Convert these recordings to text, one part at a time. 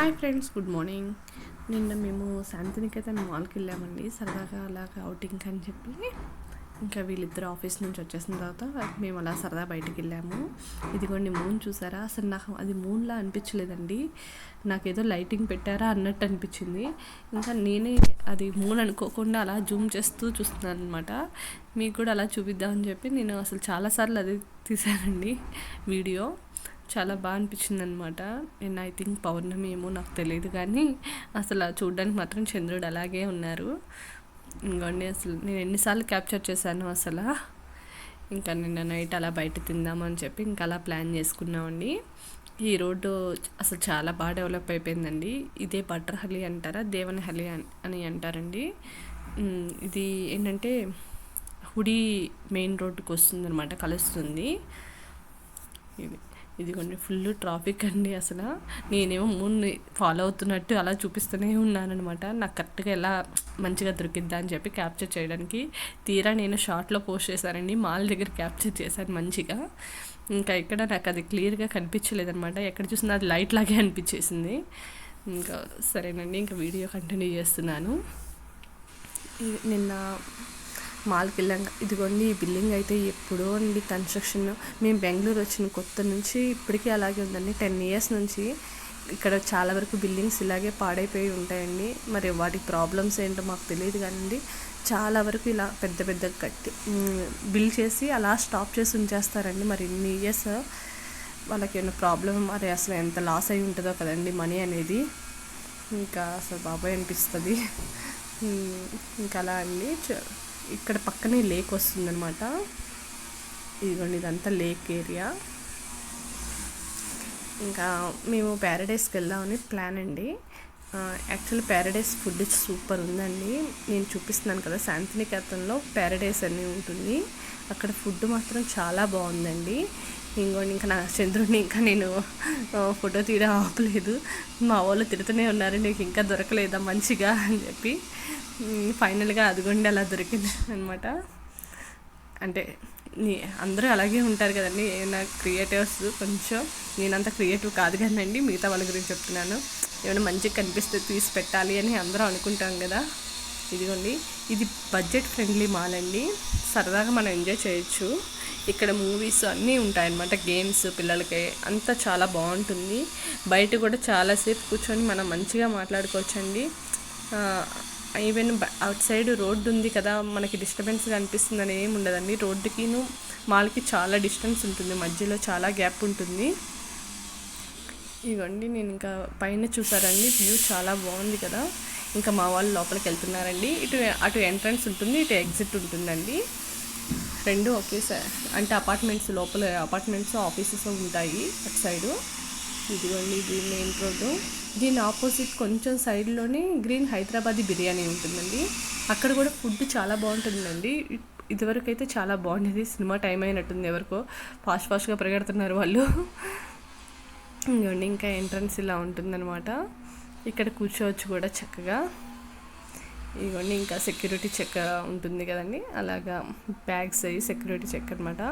Hi friends good morning. నిన్న మేము శాంతినికేతన్ మాల్కి వెళ్ళామండి. సరదాగా అలాగా అవుటింగ్ అని చెప్పి ఇంకా వీళ్ళిద్దరు ఆఫీస్ నుంచి వచ్చేసిన తర్వాత మేము అలా సరదా బయటికి వెళ్ళాము. ఇదిగోండి మూన్ చూసారా? అసలు నాకు అది మూన్లా అనిపించలేదండి. నాకేదో లైటింగ్ పెట్టారా అన్నట్టు అనిపించింది. ఇంకా నేనే అది మూన్ అనుకోకుండా అలా జూమ్ చేస్తూ చూస్తున్నాను అనమాట మీకు కూడా అలా చూపిద్దామని చెప్పి నేను అసలు చాలాసార్లు అది తీసానండి వీడియో. చాలా బాగా అనిపించింది అనమాట నేను ఐ థింక్ పౌర్ణమి ఏమో నాకు తెలియదు కానీ అసలు చూడడానికి మాత్రం చంద్రుడు అలాగే ఉన్నారు. ఇంకోండి అసలు నేను ఎన్నిసార్లు క్యాప్చర్ చేశాను అసలు. ఇంకా నిన్న నైట్ అలా బయట తిందామని చెప్పి ఇంకా అలా ప్లాన్ చేసుకున్నామండి. ఈ రోడ్డు అసలు చాలా బాగా డెవలప్ అయిపోయిందండి. ఇదే బటర్ హలి అంటారా దేవనహల్లి అని అంటారండి. ఇది ఏంటంటే హుడి మెయిన్ రోడ్డుకి వస్తుంది అనమాట కలుస్తుంది. ఇది. ఇదిగోండి ఫుల్ ట్రాఫిక్ అండి అసలు. నేనేమో మూన్ని ఫాలో అవుతున్నట్టు అలా చూపిస్తూనే ఉన్నానమాట నాకు కరెక్ట్గా ఎలా మంచిగా దొరికిద్దా అని చెప్పి క్యాప్చర్ చేయడానికి తీరా నేను షార్ట్లో పోస్ట్ చేశానండి. మాల్ దగ్గర క్యాప్చర్ చేశాను మంచిగా. ఇంకా ఇక్కడ నాకు అది క్లియర్గా కనిపించలేదనమాట ఎక్కడ చూసినా అది లైట్ లాగే అనిపించేసింది. ఇంకా సరేనండి ఇంకా వీడియో కంటిన్యూ చేస్తున్నాను. నిన్న మాల్కి వెళ్ళాక ఇదిగోండి ఈ బిల్డింగ్ అయితే ఎప్పుడో అండి కన్స్ట్రక్షన్. మేము బెంగళూరు వచ్చిన కొత్త నుంచి ఇప్పటికీ అలాగే ఉందండి. టెన్ ఇయర్స్ నుంచి ఇక్కడ చాలా వరకు బిల్డింగ్స్ ఇలాగే పాడైపోయి ఉంటాయండి. మరి వాటి ప్రాబ్లమ్స్ ఏంటో మాకు తెలియదు కానీ చాలా వరకు ఇలా పెద్ద పెద్ద కట్టి బిల్ చేసి అలా స్టాప్ చేసి ఉంచేస్తారండి. మరి ఇన్ని ఇయర్స్ వాళ్ళకి ఏమైనా ప్రాబ్లం మరి అసలు ఎంత లాస్ అయి ఉంటుందో కదండి మనీ అనేది. ఇంకా అసలు బాబాయ్ అనిపిస్తుంది. ఇంకా అలా అండి. ఇక్కడ పక్కనే లేక్ వస్తుందన్నమాట. ఇదిగోండి ఇదంతా లేక్ ఏరియా. ఇంకా మేము ప్యారడైస్కి వెళ్దామని ప్లాన్ అండి. యాక్చువల్లీ ప్యారడైస్ ఫుడ్ సూపర్ ఉందండి. నేను చూపిస్తున్నాను కదా శాంతినికేతన్లో ప్యారడైస్ అని ఉంటుంది. అక్కడ ఫుడ్ మాత్రం చాలా బాగుందండి. ఇంకోండి ఇంకా నా చంద్రుడిని ఇంకా నేను ఫోటో తీయడం ఆపలేదు. మా వాళ్ళు తిడుతూనే ఉన్నారు నీకు ఇంకా దొరకలేదా మంచిగా అని చెప్పి. ఫైనల్గా అదిగోండి అలా దొరికింది అనమాట అంటే నీ అందరూ అలాగే ఉంటారు కదండి ఏమైనా క్రియేటివ్స్ కొంచెం. నేనంత క్రియేటివ్ కాదు కానండి మిగతా వాళ్ళ గురించి చెప్తున్నాను. ఏమైనా మంచిగా కనిపిస్తే తీసి పెట్టాలి అని అందరూ అనుకుంటాం కదా. ఇదిగోండి ఇది బడ్జెట్ ఫ్రెండ్లీ మాల్ అండి. సరదాగా మనం ఎంజాయ్ చేయొచ్చు. ఇక్కడ మూవీస్ అన్నీ ఉంటాయన్నమాట గేమ్స్ పిల్లలకి. అంతా చాలా బాగుంటుంది. బయట కూడా చాలాసేపు కూర్చొని మనం మంచిగా మాట్లాడుకోవచ్చండి. ఈవెన్ అవుట్ సైడ్ రోడ్డు ఉంది కదా మనకి డిస్టర్బెన్స్ అనిపిస్తుందని ఏమి ఉండదండి. రోడ్డుకిను మాల్కి చాలా డిస్టెన్స్ ఉంటుంది. మధ్యలో చాలా గ్యాప్ ఉంటుంది. ఇవ్వండి నేను ఇంకా పైన చూసారండి. వ్యూ చాలా బాగుంది కదా. ఇంకా మా వాళ్ళు లోపలికి వెళ్తున్నారండి. ఇటు అటు ఎంట్రన్స్ ఉంటుంది ఇటు ఎగ్జిట్ ఉంటుందండి. రెండు ఒకేసారి అంటే అపార్ట్మెంట్స్ లోపల అపార్ట్మెంట్స్ ఆఫీసెస్ ఉంటాయి అటు సైడు. ఇదిగోండి ఇది మెయిన్ రోడ్డు. దీని ఆపోజిట్ కొంచెం సైడ్లోనే గ్రీన్ హైదరాబాదీ బిర్యానీ ఉంటుందండి. అక్కడ కూడా ఫుడ్ చాలా బాగుంటుందండి. ఇదివరకు అయితే చాలా బాగుండేది. సినిమా టైం అయినట్టుంది ఎవరికో. ఫాస్ట్ ఫాస్ట్గా పరిగెడుతున్నారు వాళ్ళు. ఇంకా ఎంట్రన్స్ ఇలా ఉంటుందన్నమాట. ఇక్కడ కూర్చోవచ్చు కూడా చక్కగా. ఇవన్నీ ఇంకా సెక్యూరిటీ చెక్ ఉంటుంది కదండి అలాగా బ్యాగ్స్ అయ్యి సెక్యూరిటీ చెక్ అనమాట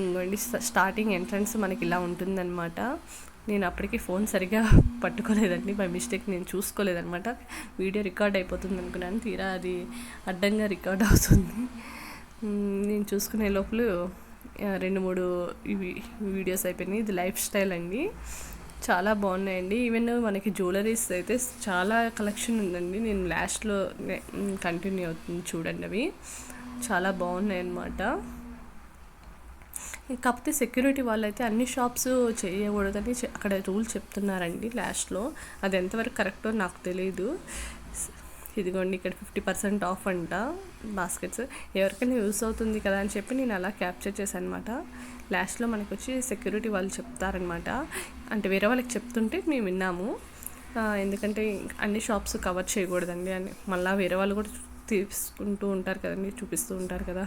ఇంకోండి స్టార్టింగ్ ఎంట్రన్స్ మనకి ఇలా ఉంటుందన్నమాట. నేను అప్పటికి ఫోన్ సరిగా పట్టుకోలేదండి బై మిస్టేక్ నేను చూసుకోలేదనమాట వీడియో రికార్డ్ అయిపోతుంది అనుకున్నాను తీరా అది అడ్డంగా రికార్డ్ అవుతుంది. నేను చూసుకునే లోపల రెండు మూడు ఇవి వీడియోస్ అయిపోయినాయి. ఇది లైఫ్ స్టైల్ అండి. చాలా బాగున్నాయండి. ఈవెన్ మనకి జ్యువెలరీస్ అయితే చాలా కలెక్షన్ ఉందండి. నేను లాస్ట్లో కంటిన్యూ అవుతుంది చూడండి అవి. చాలా బాగున్నాయి అన్నమాట కాకపోతే సెక్యూరిటీ వాళ్ళు అయితే అన్ని షాప్స్ చేయకూడదని అక్కడ రూల్ చెప్తున్నారండి లాస్ట్లో అది ఎంతవరకు కరెక్టో నాకు తెలియదు ఇదిగోండి ఇక్కడ ఫిఫ్టీ పర్సెంట్ ఆఫ్ అంట బాస్కెట్స్ ఎవరికైనా యూస్ అవుతుంది కదా అని చెప్పి నేను అలా క్యాప్చర్ చేశాను అనమాట లాస్ట్లో మనకు వచ్చి సెక్యూరిటీ వాళ్ళు చెప్తారనమాట. అంటే వేరే వాళ్ళకి చెప్తుంటే మేము విన్నాము. ఎందుకంటే అన్ని షాప్స్ కవర్ చేయకూడదండి అని. మళ్ళీ వేరే వాళ్ళు కూడా తీసుకుంటూ ఉంటారు కదండి చూపిస్తూ ఉంటారు కదా.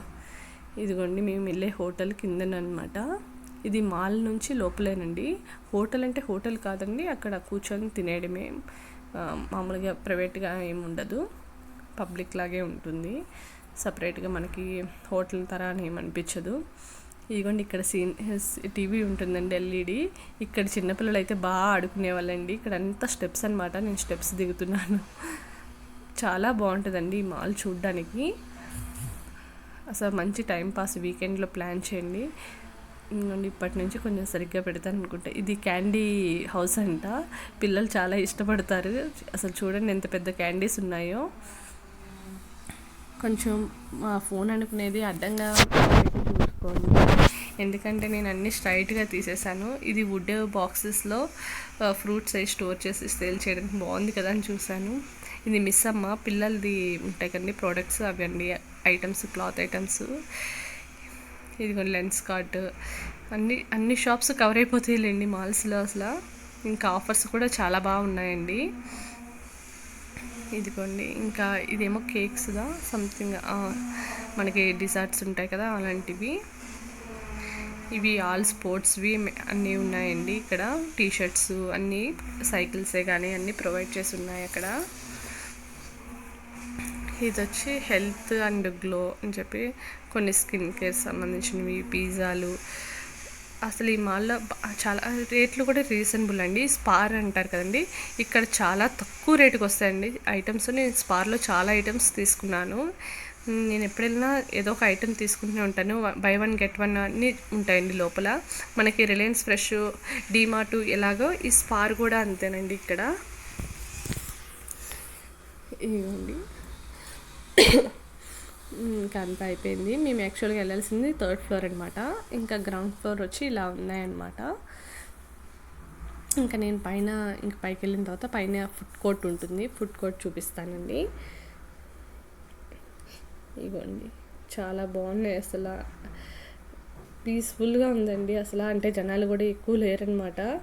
ఇదిగోండి మేము వెళ్ళే హోటల్ కిందనమాట ఇది మాల్ నుంచి లోపలేనండి. హోటల్ అంటే హోటల్ కాదండి అక్కడ కూర్చొని తినేయడమే. మామూలుగా ప్రైవేట్గా ఏమి ఉండదు. పబ్లిక్ లాగే ఉంటుంది. సపరేట్గా మనకి హోటల్ తర అని ఏమనిపించదు ఇదిగోండి ఇక్కడ సీన్ టీవీ ఉంటుందండి ఎల్ఈడి. ఇక్కడ చిన్నపిల్లలు అయితే బాగా ఆడుకునే వాళ్ళండి ఇక్కడ అంతా స్టెప్స్ అనమాట నేను స్టెప్స్ దిగుతున్నాను. చాలా బాగుంటుందండి ఈ మాల్ చూడ్డానికి. అసలు మంచి టైం పాస్ వీకెండ్లో ప్లాన్ చేయండి. ఇంకోండి ఇప్పటి నుంచి కొంచెం సరిగ్గా పెడతాను అనుకుంటా. ఇది క్యాండీ హౌస్ అంట. పిల్లలు చాలా ఇష్టపడతారు. అసలు చూడండి ఎంత పెద్ద క్యాండీస్ ఉన్నాయో. కొంచెం మా ఫోన్ అనుకునేది అడ్డంగా చూసుకోండి. ఎందుకంటే నేను అన్ని స్ట్రైట్గా తీసేసాను. ఇది వుడ్ బాక్సెస్లో ఫ్రూట్స్ అవి స్టోర్ చేసి సేల్ చేయడానికి బాగుంది కదా అని చూశాను. ఇది మిస్ అమ్మ. పిల్లలది ఉంటాయి కదండి ప్రోడక్ట్స్ అవి అండి ఐటమ్స్ క్లాత్ ఐటమ్స్. ఇదిగో లెన్స్ కార్ట్ అన్ని అన్ని షాప్స్ కవర్ అయిపోతాయిలేండి మాల్స్లో అసలు. ఇంకా ఆఫర్స్ కూడా చాలా బాగున్నాయండి ఇదిగోండి. ఇంకా ఇదేమో కేక్స్దా? సంథింగ్ మనకి డిజర్ట్స్ ఉంటాయి కదా అలాంటివి. ఇవి ఆల్ స్పోర్ట్స్వి అన్నీ ఉన్నాయండి ఇక్కడ. టీ షర్ట్స్ అన్నీ సైకిల్సే కానీ అన్నీ ప్రొవైడ్ చేసి ఉన్నాయి అక్కడ. ఇది వచ్చి హెల్త్ అండ్ గ్లో అని చెప్పి కొన్ని స్కిన్ కేర్ సంబంధించినవి పిజ్జాలు. అసలు ఈ మాల్లో చాలా రేట్లు కూడా రీజనబుల్ అండి. స్పార్ అంటారు కదండి. ఇక్కడ చాలా తక్కువ రేటుకి వస్తాయండి ఐటమ్స్ నేను స్పార్లో చాలా ఐటమ్స్ తీసుకున్నాను. నేను ఎప్పుడైనా ఏదో ఒక ఐటెం తీసుకుంటూనే ఉంటాను. బై వన్ గెట్ వన్ అన్ని ఉంటాయండి లోపల. మనకి రిలయన్స్ ఫ్రెష్ డీమార్ట్ ఎలాగో ఈ స్పార్ కూడా అంతేనండి ఇక్కడ. ఇవ్వండి ఇంకా అంతా అయిపోయింది. మేము యాక్చువల్గా వెళ్ళాల్సింది థర్డ్ ఫ్లోర్ అనమాట ఇంకా గ్రౌండ్ ఫ్లోర్ వచ్చి ఇలా ఉన్నాయన్నమాట. ఇంకా నేను పైన ఇంక పైకి వెళ్ళిన తర్వాత పైన ఫుడ్ కోర్ట్ ఉంటుంది. ఫుడ్ కోర్ట్ చూపిస్తానండి. ఇవ్వండి చాలా బాగున్నాయి అసలు. పీస్ఫుల్గా ఉందండి అసలు. అంటే జనాలు కూడా ఎక్కువ లేరనమాట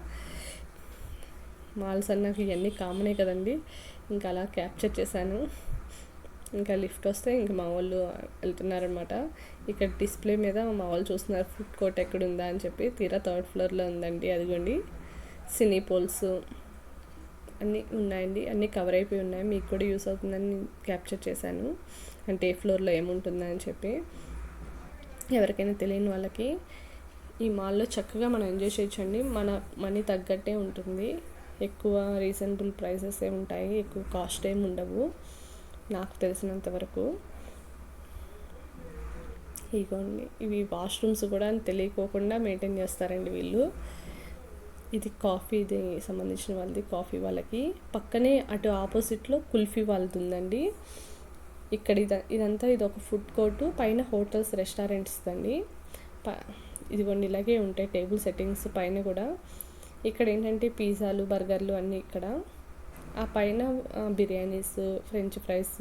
మాల్స్ అన్నాక ఇవన్నీ కామనే కదండి. ఇంకా అలా క్యాప్చర్ చేశాను. ఇంకా లిఫ్ట్ వస్తే ఇంకా మా వాళ్ళు వెళ్తున్నారనమాట ఇక్కడ డిస్ప్లే మీద మా వాళ్ళు చూస్తున్నారు ఫుడ్ కోర్ట్ ఎక్కడ ఉందా అని చెప్పి తీరా థర్డ్ ఫ్లోర్లో ఉందండి అదిగోండి. Cinepolis. అన్నీ ఉన్నాయండి అన్నీ కవర్ అయిపోయి ఉన్నాయి. మీకు కూడా యూస్ అవుతుందని క్యాప్చర్ చేశాను. అంటే ఏ ఫ్లోర్లో ఏముంటుందని చెప్పి. ఎవరికైనా తెలియని వాళ్ళకి ఈ మాల్లో చక్కగా మనం ఎంజాయ్ చేయొచ్చండి. మన మనీ తగ్గట్టే ఉంటుంది. ఎక్కువ రీజనబుల్ ప్రైసెస్ ఏ ఉంటాయి. ఎక్కువ కాస్ట్ ఏమి ఉండవు. నాకు తెలిసినంత వరకు. ఇగోండి. ఇవి వాష్రూమ్స్ కూడా తెలియకోకుండా మెయింటైన్ చేస్తారండి వీళ్ళు. ఇది కాఫీది సంబంధించిన వాళ్ళది కాఫీ వాళ్ళకి. పక్కనే అటు ఆపోజిట్లో కుల్ఫీ వాళ్ళది ఉందండి ఇక్కడ ఇద ఇదంతా ఇది ఒక ఫుడ్ కోర్టు పైన హోటల్స్ రెస్టారెంట్స్ అండి ప ఇదిగోండి ఇలాగే ఉంటాయి టేబుల్ సెట్టింగ్స్ పైన కూడా. ఇక్కడ ఏంటంటే పిజ్జాలు బర్గర్లు అన్నీ ఇక్కడ. ఆ పైన బిర్యానీస్ ఫ్రెంచ్ ఫ్రైస్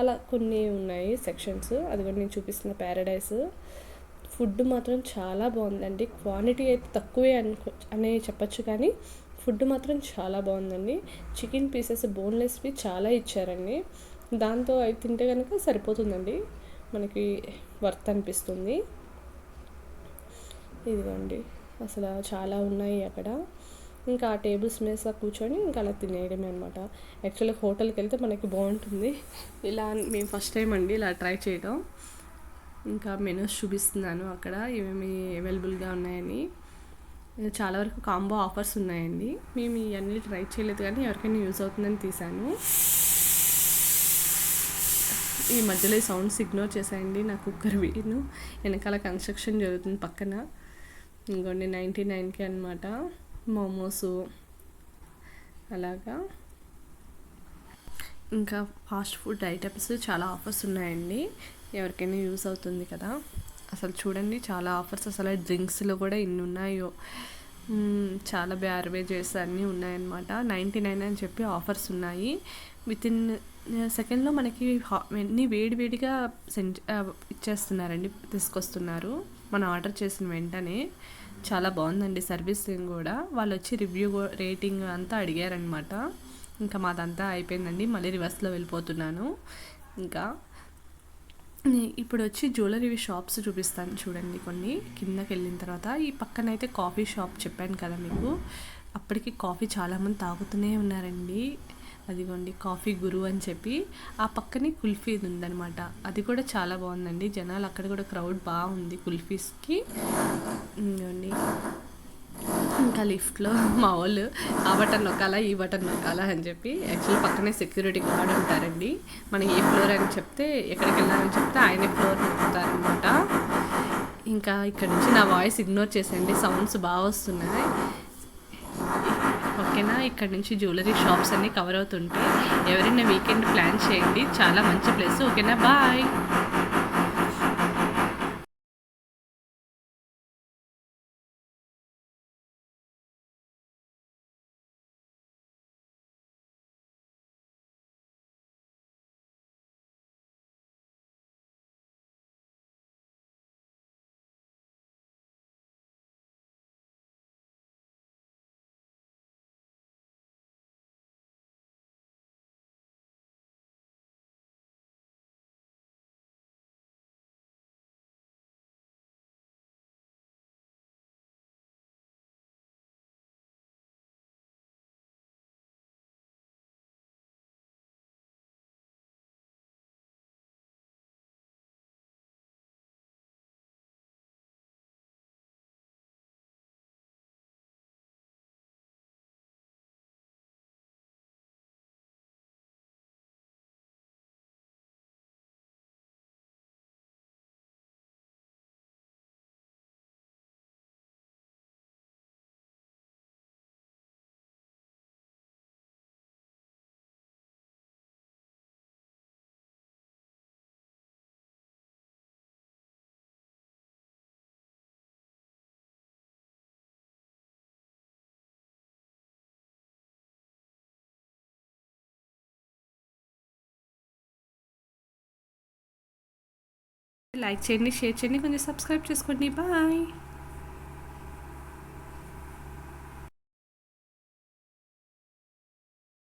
అలా కొన్ని ఉన్నాయి సెక్షన్స్. అది కూడా నేను చూపిస్తున్న ప్యారడైస్. ఫుడ్ మాత్రం చాలా బాగుందండి. క్వాంటిటీ అయితే తక్కువే అనుకో అనే చెప్పచ్చు కానీ ఫుడ్ మాత్రం చాలా బాగుందండి. చికెన్ పీసెస్ బోన్లెస్వి చాలా ఇచ్చారండి. దాంతో అవి తింటే కనుక సరిపోతుందండి. మనకి వర్త్ అనిపిస్తుంది. ఇదిగోండి. అసలు చాలా ఉన్నాయి అక్కడ. ఇంకా ఆ టేబుల్స్ మీద కూర్చొని ఇంకా అలా తినేయడమే అనమాట యాక్చువల్గా హోటల్కి వెళ్తే మనకి బాగుంటుంది. ఇలా మేము ఫస్ట్ టైం అండి ఇలా ట్రై చేయడం ఇంకా మెనూస్ చూపిస్తున్నాను అక్కడ. ఏమేమి అవైలబుల్గా ఉన్నాయని. చాలా వరకు కాంబో ఆఫర్స్ ఉన్నాయండి. మేము ఇవన్నీ ట్రై చేయలేదు కానీ ఎవరికైనా యూజ్ అవుతుందని తీసాను ఈ మధ్యలో ఈ సౌండ్స్ ఇగ్నోర్ చేశాయండి. నా కుక్కర్ వీను వెనకాల కన్స్ట్రక్షన్ జరుగుతుంది పక్కన. ఇంకోండి నైంటీ నైన్కి అనమాట మోమోస్. అలాగా. ఇంకా ఫాస్ట్ ఫుడ్ ఐటమ్స్ చాలా ఆఫర్స్ ఉన్నాయండి. ఎవరికైనా యూస్ అవుతుంది కదా. అసలు చూడండి చాలా ఆఫర్స్ అసలు డ్రింక్స్లో కూడా ఇన్ని ఉన్నాయో. చాలా బ్యార్వేజెస్ అన్నీ ఉన్నాయన్నమాట. నైంటీ నైన్ అని చెప్పి ఆఫర్స్ ఉన్నాయి. విత్ ఇన్ సెకండ్లో మనకి అన్నీ వేడి వేడిగా సెండ్ ఇచ్చేస్తున్నారండి తీసుకొస్తున్నారు. మనం ఆర్డర్ చేసిన వెంటనే. చాలా బాగుందండి సర్వీసింగ్ కూడా. వాళ్ళు వచ్చి రివ్యూ రేటింగ్ అంతా అడిగారనమాట ఇంకా మాదంతా అయిపోయిందండి. మళ్ళీ రివర్స్లో వెళ్ళిపోతున్నాను. ఇంకా ఇప్పుడు వచ్చి జ్యువెలరీ షాప్స్ చూపిస్తాను చూడండి కొన్ని. కిందకి వెళ్ళిన తర్వాత ఈ పక్కన అయితే కాఫీ షాప్ చెప్పాను కదా మీకు. అప్పటికి కాఫీ చాలామంది తాగుతూనే ఉన్నారండి. అదిగోండి కాఫీ గురు అని చెప్పి. ఆ పక్కనే కుల్ఫీ ఉందనమాట అది కూడా చాలా బాగుందండి. జనాలు అక్కడ కూడా క్రౌడ్ బాగుంది కుల్ఫీస్కి. ఇదిగోండి. ఇంకా లిఫ్ట్లో మా వాళ్ళు ఆ బటన్ నొక్కాలా ఈ బటన్ నొక్కాలా అని చెప్పి యాక్చువల్లీ పక్కనే సెక్యూరిటీ గార్డ్ ఉంటారండి. మనం ఏ ఫ్లోర్ అని చెప్తే ఎక్కడికి వెళ్ళాలని చెప్తే ఆయనే ఫ్లోర్ నొక్కుతారనమాట ఇంకా ఇక్కడ నుంచి నా వాయిస్ ఇగ్నోర్ చేసేయండి సౌండ్స్ బాగా వస్తున్నాయి. ఓకేనా? ఇక్కడ నుంచి జ్యువెలరీ షాప్స్ అన్నీ కవర్ అవుతుంటే ఎవరైనా వీకెండ్ ప్లాన్ చేయండి చాలా మంచి ప్లేస్ ఓకేనా? బాయ్ లైక్ చేయండి షేర్ చేయండి కొంచెం సబ్స్క్రైబ్ చేసుకోండి. బాయ్.